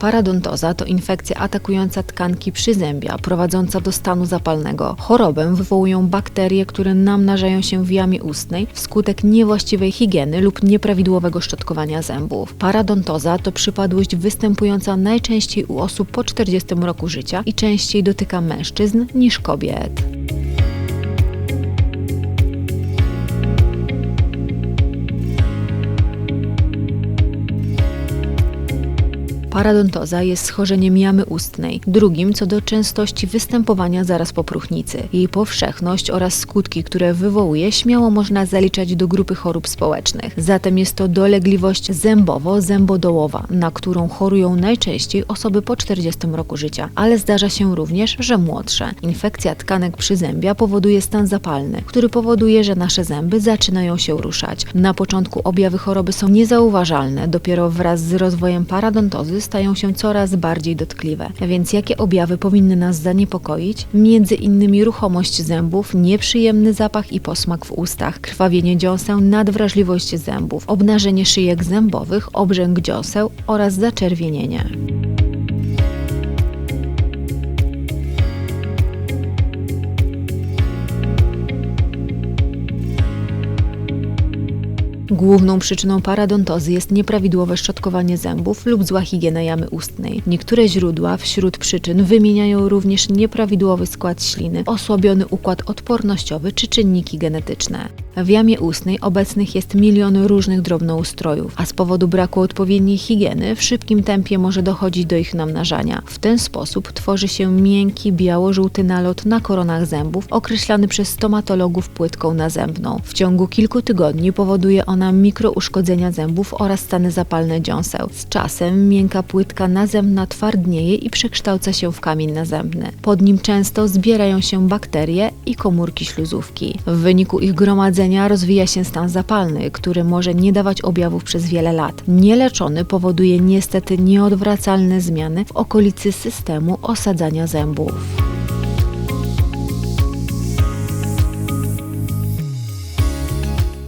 Paradontoza to infekcja atakująca tkanki przyzębia, prowadząca do stanu zapalnego. Chorobę wywołują bakterie, które namnażają się w jamie ustnej wskutek niewłaściwej higieny lub nieprawidłowego szczotkowania zębów. Paradontoza to przypadłość występująca najczęściej u osób po 40 roku życia i częściej dotyka mężczyzn niż kobiet. Paradontoza jest schorzeniem jamy ustnej, drugim co do częstości występowania zaraz po próchnicy. Jej powszechność oraz skutki, które wywołuje, śmiało można zaliczać do grupy chorób społecznych. Zatem jest to dolegliwość zębowo-zębodołowa, na którą chorują najczęściej osoby po 40 roku życia, ale zdarza się również, że młodsze. Infekcja tkanek przyzębia powoduje stan zapalny, który powoduje, że nasze zęby zaczynają się ruszać. Na początku objawy choroby są niezauważalne, dopiero wraz z rozwojem paradontozy stają się coraz bardziej dotkliwe. Więc jakie objawy powinny nas zaniepokoić? Między innymi ruchomość zębów, nieprzyjemny zapach i posmak w ustach, krwawienie dziąseł, nadwrażliwość zębów, obnażenie szyjek zębowych, obrzęk dziąseł oraz zaczerwienienie. Główną przyczyną paradontozy jest nieprawidłowe szczotkowanie zębów lub zła higiena jamy ustnej. Niektóre źródła wśród przyczyn wymieniają również nieprawidłowy skład śliny, osłabiony układ odpornościowy czy czynniki genetyczne. W jamie ustnej obecnych jest milion różnych drobnoustrojów, a z powodu braku odpowiedniej higieny w szybkim tempie może dochodzić do ich namnażania. W ten sposób tworzy się miękki, biało-żółty nalot na koronach zębów, określany przez stomatologów płytką nazębną. W ciągu kilku tygodni powoduje ona mikrouszkodzenia zębów oraz stany zapalne dziąseł. Z czasem miękka płytka nazębna twardnieje i przekształca się w kamień nazębny. Pod nim często zbierają się bakterie i komórki śluzówki. W wyniku ich gromadzenia rozwija się stan zapalny, który może nie dawać objawów przez wiele lat. Nieleczony powoduje niestety nieodwracalne zmiany w okolicy systemu osadzania zębów.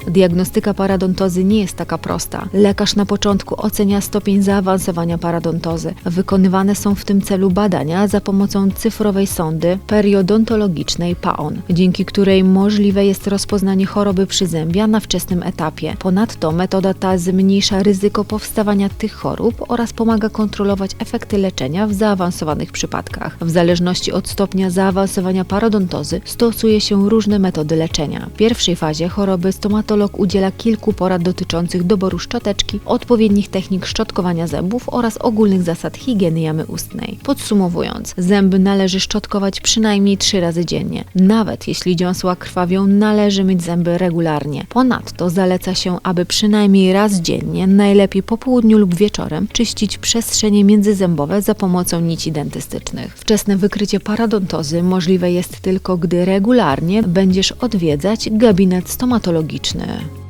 Diagnostyka paradontozy nie jest taka prosta. Lekarz na początku ocenia stopień zaawansowania paradontozy. Wykonywane są w tym celu badania za pomocą cyfrowej sondy periodontologicznej PAON, dzięki której możliwe jest rozpoznanie choroby przyzębia na wczesnym etapie. Ponadto metoda ta zmniejsza ryzyko powstawania tych chorób oraz pomaga kontrolować efekty leczenia w zaawansowanych przypadkach. W zależności od stopnia zaawansowania parodontozy stosuje się różne metody leczenia. W pierwszej fazie choroby stomatolog udziela kilku porad dotyczących doboru szczoteczki, odpowiednich technik szczotkowania zębów oraz ogólnych zasad higieny jamy ustnej. Podsumowując, zęby należy szczotkować przynajmniej trzy razy dziennie. Nawet jeśli dziąsła krwawią, należy myć zęby regularnie. Ponadto zaleca się, aby przynajmniej raz dziennie, najlepiej po południu lub wieczorem, czyścić przestrzenie międzyzębowe za pomocą nici dentystycznych. Wczesne wykrycie paradontozy możliwe jest tylko, gdy regularnie będziesz odwiedzać gabinet stomatologiczny inny.